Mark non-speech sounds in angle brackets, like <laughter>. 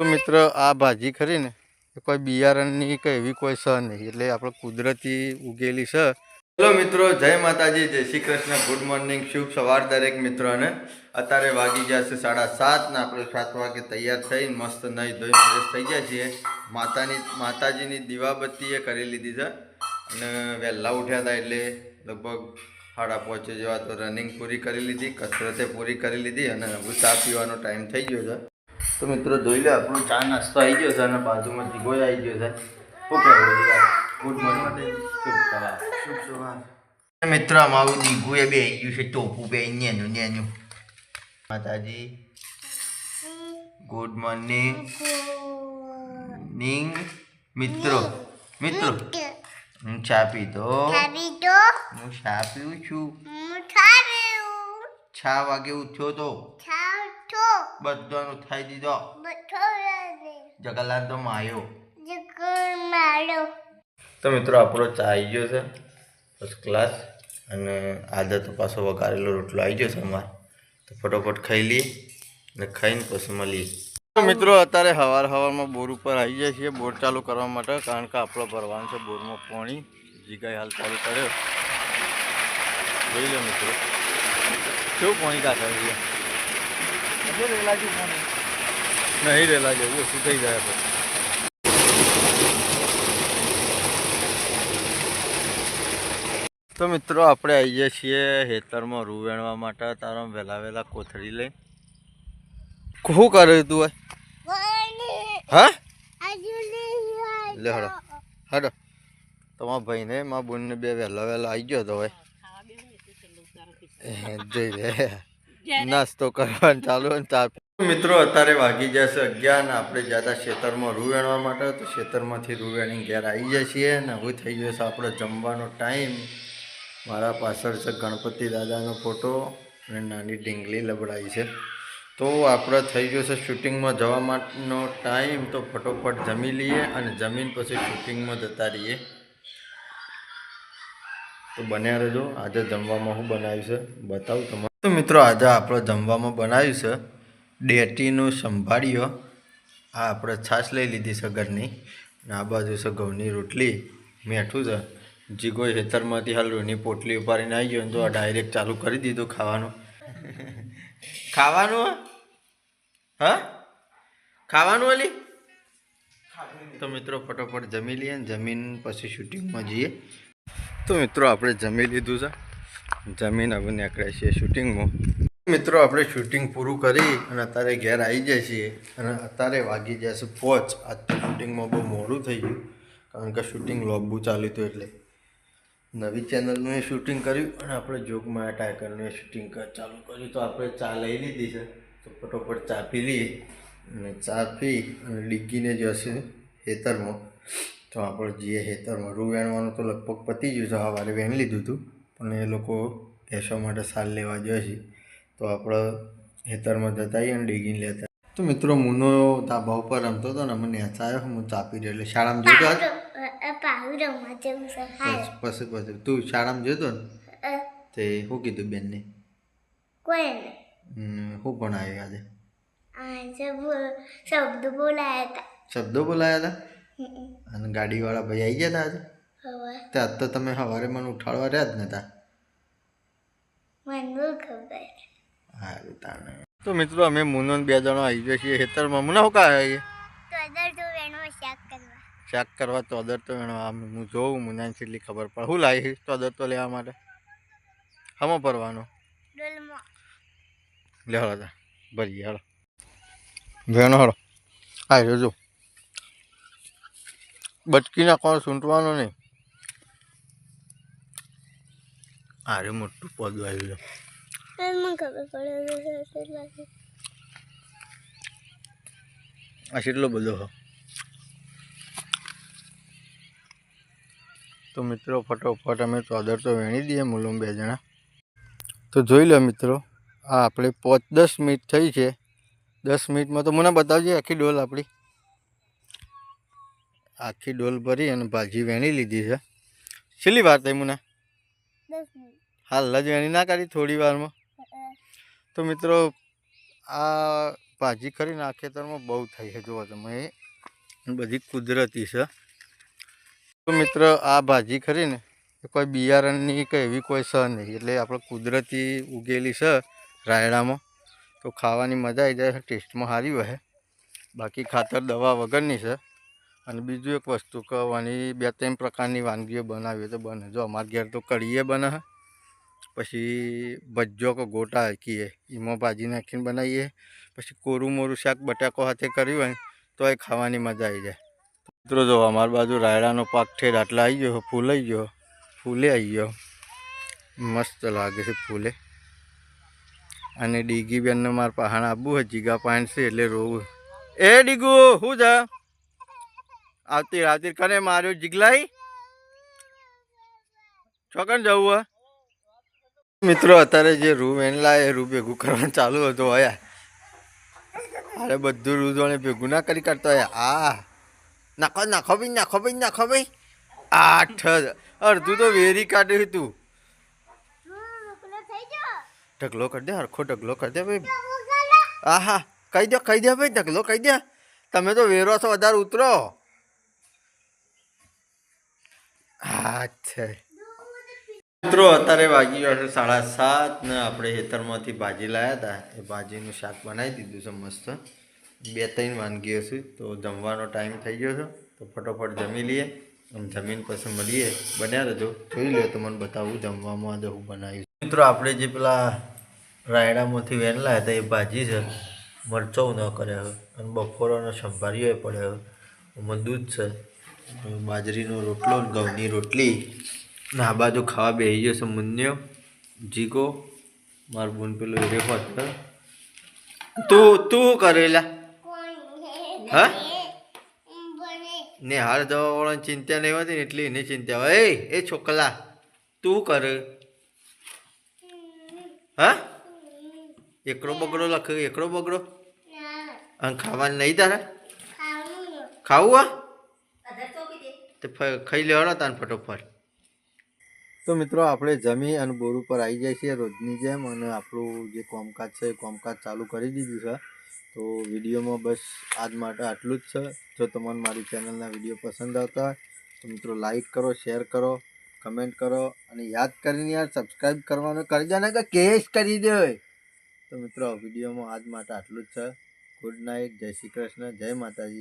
તો મિત્ર, આ ભાજી ખરી ને કોઈ બિયારણની કે એવી કોઈ સ નહીં, એટલે આપણે કુદરતી ઉગેલી છે હેલો મિત્રો, જય માતાજી, જય શ્રી કૃષ્ણ, ગુડ મોર્નિંગ, શુભ સવાર દરેક મિત્રોને. અત્યારે વાગી ગયા છે સાડા સાત ને આપણે સાત વાગે તૈયાર થઈ, મસ્ત નહીં ધોઈ ફ્રેશ થઈ ગયા છીએ. માતાની, માતાજીની દીવાબત્તીએ કરી લીધી છે. અને વહેલા ઉઠ્યા હતા એટલે લગભગ સાડા પાંચે જેવા તો રનિંગ પૂરી કરી લીધી, કસરતે પૂરી કરી લીધી અને હવે પીવાનો ટાઈમ થઈ ગયો છે. તો મિત્રો જોઈ લે આપણો ચા નાસ્તો આવી ગયો છે અને બાજુમાં જીગોય આવી ગયો છે. Good morning. શુભ સવાર શુભ સવાર મિત્ર અમારું દીગુ એ બે ગયું છે ટોપું બે નેનું નેનું. માતાજી. Good morning. નિંગ મિત્રો મિત્રો હું ચા પીતો હું ચા પીઉં છું. છ વાગે ઉઠ્યો તો? tato, બધાનું થઈ દીધો. botolade, તો માયો તો મિત્રો આપણો ચા આવી ગયો છે. ફર્સ્ટ ક્લાસ અને આજે તો પાછો વઘારેલો રોટલો આવી ગયો છે અમારે. તો ફટોફટ ખાઈ લઈએ ને ખાઈને પછી મળીએ. મિત્રો અત્યારે હવાર હવારમાં બોર ઉપર આવી જાય છીએ બોર ચાલુ કરવા માટે કારણ કે આપણો ભરવાનું છે બોરમાં પાણી. જીગાઈ હાલ ચાલુ કર્યો. જોઈ લો મિત્રો. કેવું પાણી કાઢે છે? રેલા જેવું પાણી નહીં રેલા જેવું ઓછું થઈ જાય પછી તો મિત્રો આપણે આવીએ છીએ હેતરમાં રૂ વેણવા માટે. તારો વહેલા વહેલા કોથળી લઈ. શું કર્યું તું? હા? લે હડો હડો. તમારા ભાઈને મારા બોનને બે વહેલા વહેલા આવી ગયો તો હવે. જઈ રે નાસ્તો કરવાનું ચાલુ ચા મિત્રો અત્યારે વાગી જશે અગિયાર ને આપણે જતા ખેતરમાં રૂ વેણવા માટે તો ખેતરમાંથી રૂ વેણી ઘેર આવી જાય છીએ ને હવે થઈ ગયો છે આપણો જમવાનો ટાઈમ. મારા પાછળ છે ગણપતિ દાદાનો ફોટો અને નાની ઢીંગલી લબડાઈ છે. તો આપણે થઈ ગયો છે શૂટિંગમાં જવા માટેનો ટાઈમ. તો ફટોફટ જમી લઈએ અને જમીન પછી શૂટિંગમાં જતા રહીએ. તો બન્યા રહેજો. આજે જમવામાં હું બનાવ્યું છે. બતાવું તમારે તો મિત્રો આજે આપણે જમવામાં બનાવ્યું છે ડેટીનું સંભાળ્યો. આ આપણે છાશ લઈ લીધી છે ઘરની અને આ બાજુ છે ઘઉંની રોટલી મેઠું છે. જીગો ખેતરમાંથી હાલ રૂની પોટલી ઉપાડીને આવી ગયો ને તો આ ડાયરેક્ટ ચાલુ કરી દીધું ખાવાનું. <laughs> ખાવાનું હે? ખાવાનું અલી? તો મિત્રો ફટોફટ જમી લઈએ ને જમીન પછી શૂટિંગમાં જઈએ. તો મિત્રો આપણે જમી લીધું છે. જમીન હવે નીકળ્યા છીએ શૂટિંગમાં. મિત્રો, આપણે શૂટિંગ પૂરું કરી અને અત્યારે ઘેર આવી જાય છીએ અને અત્યારે વાગી છે પહોંચ આજ તો શૂટિંગમાં બહુ મોડું થઈ ગયું, કારણ કે શૂટિંગ લોબુ ચાલ્યું હતું એટલે. નવી ચેનલનું એ શૂટિંગ કર્યું અને આપણે જોગમાં ટાઈગરનું એ શૂટિંગ ચાલુ કર્યું. તો આપણે ચા લઈ લીધી છે. તો ફટોફટ ચા પી લઈએ અને ચા પી અને ડીગીને જશે ખેતરમાં. તો આપણે જઈએ ખેતરમાં. રૂ વેણવાનું તો લગભગ પતી ગયું છે. સવારે વેણ લીધું હતું. પણ એ લોકો ભેંસો માટે સાલ લેવા જાય છે. તો આપણે ખેતરમાં જતા આવીએ અને ડીગીને લેતા તો મિત્રો મુનો ધાબા ઉપર રમતો હતો ને મને નેચાયો હું ચાપી રહ્યો એટલે શાળામાં જોતો sehal. પછી પછી તું શાળામાં જોતો ને? તે શું કીધું બેનને? શું ભણાવ્યું આજે? શબ્દો બોલાયા હતા. શબ્દો બોલાયા હતા? અને ગાડીવાળા ભાઈ આવી ગયા હતા આજે? ત્યાં તો તમે સવારે મને ઉઠાડવા રહ્યા જ નતા. સારું તાણે. તો મિત્રો અમે મુનો બે જણા આવી ગયા છીએ ખેતરમાં. મુના હું તો વેણો શાક કરવા. તો અદર તો એનો આમ હું જોઉં મુનાને છેલ્લી ખબર પડે. હું લાવી તો અદર તો લેવા માટે? હમો ભરવાનો? Dolmo. લે હળો તા. ભરીએ હળો. વેણો હળો. હા જો. બચકી નાખવાનો સૂંટવાનો નહીં? આરે મોટું પદ આવ્યું lagi. આ કેટલો બધો હો તો મિત્રો ફટોફટ અમે ચોદર તો વેણી દઈએ મુલુમ બે જણા. તો જોઈ લો મિત્રો આ આપણે પાંચ દસ મિનિટ થઈ છે. દસ મિનિટમાં તો મને બતાવજે આખી ડોલ આપણી. આખી ડોલ ભરી અને ભાજી વેણી લીધી છે. છેલ્લી વાર થઈ મને. દસ મિનિટ. હાલ જ વેણી ના કાઢી થોડી વારમાં. તો મિત્રો, આ ભાજી ખરીને આ ખેતરમાં બહુ થઈ છે. જુઓ તમે બધી કુદરતી છે. તો મિત્ર, આ ભાજી ખરીને એ કોઈ બિયારણની કે એવી કોઈ સ નહીં. એટલે આપણે કુદરતી ઉગેલી છે રાયડામાં. તો ખાવાની મજા આવી જાય, ટેસ્ટમાં સારી હોય બાકી ખાતર દવા વગરની છે. અને બીજું એક વસ્તુ કહેવાની બે ત્રણ પ્રકારની વાનગીઓ બનાવીએ તો બને. જો અમારા ઘેર તો કઢીએ બને પછી ભજ્જો કે ગોટા કીએ એમાં ભાજી નાખીને બનાવીએ, પછી કોરું મોરું શાક બટાકો સાથે કર્યું હોય તો એ ખાવાની મજા આવી જાય. મિત્રો જો અમારી બાજુ રાયડાનો પાક ઠેર આટલા આવી ગયો, ફૂલ આવી ગયો, ફૂલે આવી ગયો. મસ્ત લાગે છે ફૂલે. અને ડીગી બેનને મારે પહાણ આપવું હોય જીગા પાણ છે એટલે રોવું એ ડીગુ શું છે આવતી આવતી કરે માર્યો જીગલાઈ? છોકર જવું હોય મિત્રો, અત્યારે જે રૂ વેનલા એ રૂ ભેગું કરવાનું ચાલુ હતું હયા અરે બધું રૂ જોડે ભેગું ના કરી કરતો હયા આ. નાખો નાખો ભાઈ નાખો ભાઈ નાખો ભાઈ. આઠ અડધું તો વેરી કાઢ્યું તું ઢગલો કરી દે, હરખો ઢગલો કરી દે ભાઈ. આહા, કહી દો, કહી દે ભાઈ, ઢગલો કહી દે. તમે તો વેરો છો, વધારે ઉતરો. અચ્છા મિત્રો, અત્યારે વાગી ગયો છે સાડા સાત ને આપણે ખેતરમાંથી ભાજી લાવ્યા હતા. એ ભાજીનું શાક બનાવી દીધું છે મસ્ત. બે ત્રણ વાનગીઓ છે, તો જમવાનો ટાઈમ થઈ ગયો છે. તો ફટોફટ જમી લઈએ આમ જમીન પછી મળીએ. બન્યા રહેજો. જોઈ લે તો મને બતાવું જમવામાં આજે હું બનાવ્યું મિત્રો, આપણે જે પેલા રાયડામાંથી વેન લાવ્યા હતા, એ ભાજી છે. મરચો ન કર્યા હોય અને બપોરોનો સંભારીઓ પડ્યો એમાં દૂધ છે, બાજરીનો રોટલો ઘઉંની રોટલી. આ બાજુ ખાવા બેસી ગયો છે મુન્યો જીગો. મારું બોન પેલો એરે હોત તું તું કરેલા હા? ને હાર જવા વાળાની ચિંતા નહીં હોતી ને એટલી એની ચિંતા હોય. એ એ છોકલા તું કરે. હા? એકડો બગડો લખ એકડો બગડો? અને ખાવાનું નહીં તારે? ખાવું આ તો ખાઈ લેવાના તાન ફટોફટ. તો મિત્રો, આપણે જમી અને બોર ઉપર આવી જાય છીએ રોજની જેમ અને આપણું જે કોમકાજ છે એ કોમકાજ ચાલુ કરી દીધું છે. તો વિડીયોમાં બસ આજ માટે આટલું જ છે. જો તમને મારી ચેનલના વીડિયો પસંદ આવતા હોય, તો મિત્રો લાઈક કરો, શેર કરો, કમેન્ટ કરો અને યાદ કરીને યાર સબસ્ક્રાઈબ કરવાનું કરી દે ને કે કેશ કરી દે તો મિત્રો, વિડીયોમાં આજ માટે આટલું જ છે. ગુડ નાઇટ જય શ્રી કૃષ્ણ, જય માતાજી.